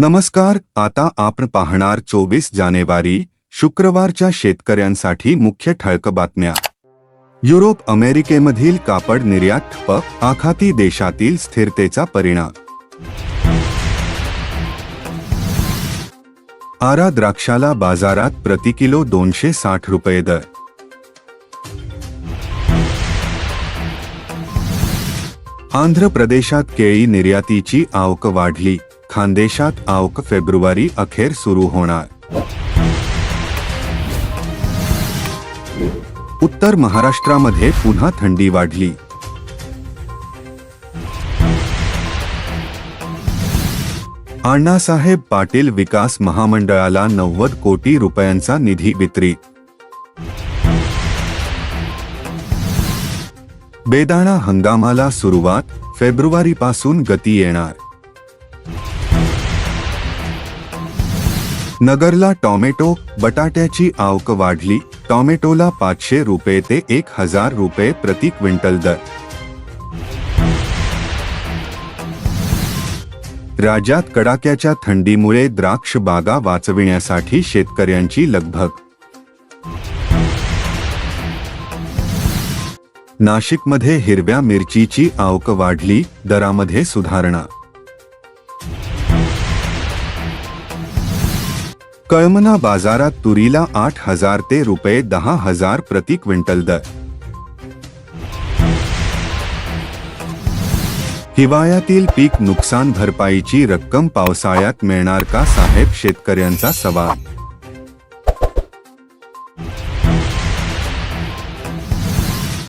नमस्कार आता आपण पाहणार चोवीस जानेवारी शुक्रवारच्या शेतकऱ्यांसाठी मुख्य ठळक बातम्या. युरोप अमेरिकेमधील कापड निर्यात ठप्प आखाती देशातील स्थिरतेचा परिणाम. आरा द्राक्षाला बाजारात प्रति किलो दोनशे साठ रुपये दर. आंध्र प्रदेशात केळी निर्यातीची आवक वाढली. खानदेशात आवक फेब्रुवारी अखेर सुरू होणार. उत्तर महाराष्ट्रामध्ये पुन्हा थंडी वाढली. अण्णासाहेब पाटील विकास महामंडळाला नव्वद कोटी रुपयांचा निधी वितरित. बेदाणा हंगामाला सुरुवात फेब्रुवारीपासून गती येणार. नगरला टॉमॅटो बटाट्याची आवक वाढली. टॉमॅटोला पाचशे रुपये ते एक हजार रुपये प्रति क्विंटल दर. राज्यात कडाक्याच्या थंडीमुळे द्राक्ष बागा वाचविण्यासाठी शेतकऱ्यांची लगभग. नाशिकमध्ये हिरव्या मिरचीची आवक वाढली दरामध्ये सुधारणा. कळमना बाजारात तुरीला आठ हजार ते रुपये दहा हजार प्रति क्विंटल दर. हिवाळ्यातील पीक नुकसान भरपाईची रक्कम पावसाळ्यात मिळणार का साहेब? शेतकऱ्यांचा सवाल.